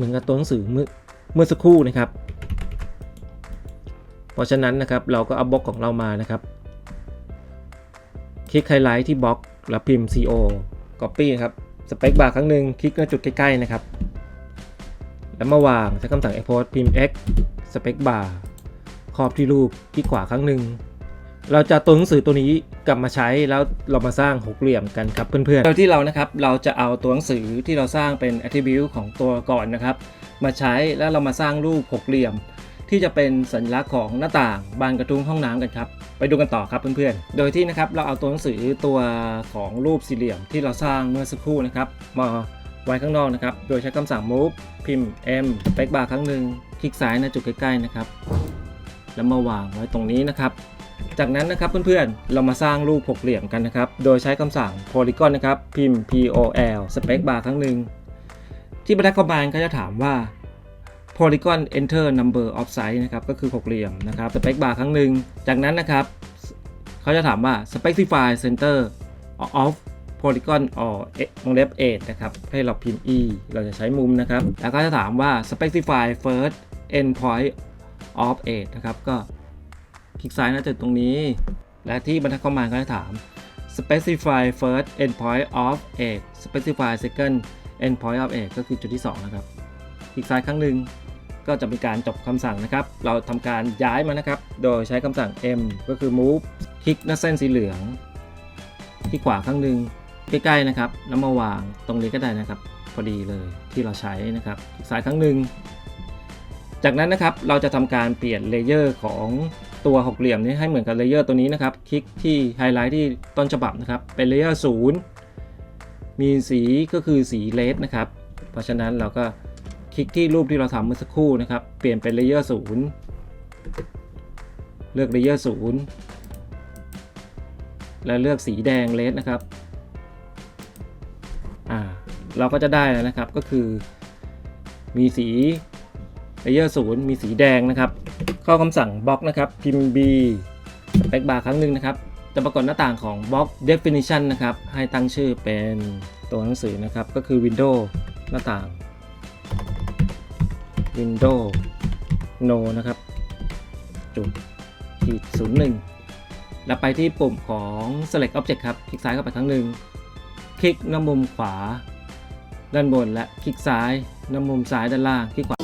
มือนกับตัวหนังสือเมื่อเมื่อสักครู่นะครับ เพราะฉะนั้นนะครับเราก็เอาบล็อกของเรามานะครับ คลิกไฮไลท์ที่บล็อกแล้วพิมพ์ CO Copy ครับสเปคบาร์ครั้งหนึ่งคลิกณจุดใกล้ๆนะครับ แล้วมาวางใช้คำสั่ง export พิมพ์ x สเปคบาร์ครอบที่รูปคลิกขวาครั้งหนึ่ง เราจะตัวหนังสือตัวนี้กลับมาใช้แล้วเรามาสร้างหกเหลี่ยมกันครับเพื่อนๆโดยที่เรานะครับเราจะเอาตัวหนังสือที่เราสร้างเป็น attribute ของตัวก่อนนะครับ มาใช้แล้วเรามาสร้างรูปหกเหลี่ยม ที่จะเป็นสัญลักษณ์ของหน้าต่างบานกระทุ้งห้องน้ำกันครับไปดูกันต่อครับเพื่อนๆ โดยที่นะครับเราเอาตัวหนังสือตัวของรูปสี่เหลี่ยมที่เราสร้างเมื่อสักครู่นะครับมาไว้ข้างนอกนะครับ โดยใช้คำสั่ง move พิมพ์ m space bar ครั้งหนึ่งคลิกซ้ายนะจุดใกล้ๆนะครับ แล้วมาวางไว้ตรงนี้นะครับ จากนั้นนะครับเพื่อนๆ เรามาสร้างรูปหกเหลี่ยมกันนะครับ โดยใช้คำสั่ง polygon นะครับ พิมพ์ pol space bar ครั้งหนึ่ง ที่บรรทัดคอมมานด์ก็จะถามว่า polygon enter number of size นะครับ ก็คือหกเหลี่ยมนะครับ space bar ครั้งหนึ่ง จากนั้นนะครับ เขาจะถามว่า specify center of polygon or วงเล็บ 8 นะครับ ให้เราพิมพ์ e เราจะใช้มุมนะครับ แล้วก็จะถามว่า specify first endpoint of 8 นะครับ ก็ คลิกซ้ายน้าจุดตรงนี้ และที่บรรทัดคอมมานด์ก็จะถาม specify first endpoint of 8 specify second endpoint of 8ก็คือจุดที่ 2 นะครับ คลิกซ้ายครั้งหนึ่งก็จะเป็นการจบคำสั่งนะครับ เราทำการย้ายมานะครับ โดยใช้คำสั่ง m ก็คือ move คลิกหน้าเส้นสีเหลืองคลิกขวาครั้งหนึ่งใกล้ๆนะครับ แล้วมาวางตรงนี้ก็ได้นะครับ พอดีเลยที่เราใช้นะครับ คลิกซ้ายครั้งหนึ่งจากนั้นนะครับเราจะทำการเปลี่ยนเลเยอร์ของ ตัวหกเหลี่ยมนี้ให้เหมือนกับเลเยอร์ตัวนี้นะครับ คลิกที่ไฮไลท์ที่ต้นฉบับนะครับ เป็นเลเยอร์ศูนย์มีสีก็คือสีเลดนะครับ เพราะฉะนั้นเราก็คลิกที่รูปที่เราทำเมื่อสักครู่นะครับ เปลี่ยนเป็นเลเยอร์ศูนย์เลือกเลเยอร์ศูนย์แล้วเลือกสีแดงเลดนะครับอ่าเราก็จะได้แล้วนะครับก็คือ มีสีเลเยอร์ศูนย์มีสีแดงนะครับ เข้าคำสั่งบล็อกนะครับ พิมพ์ b สเปคบาร์ครั้งหนึ่งนะครับ จะปรากฏหน้าต่างของบล็อก definition นะครับ ให้ตั้งชื่อเป็นตัวหนังสือนะครับ ก็คือ window หน้าต่าง window no นะครับ จุดขีดศูนย์หนึ่งแล้วไปที่ปุ่มของ select object ครับ คลิกซ้ายเข้าไปครั้งหนึ่ง คลิกหน้ามุมขวา ด้านบนและคลิกซ้ายหน้ามุมซ้ายด้านล่าง คลิกขวา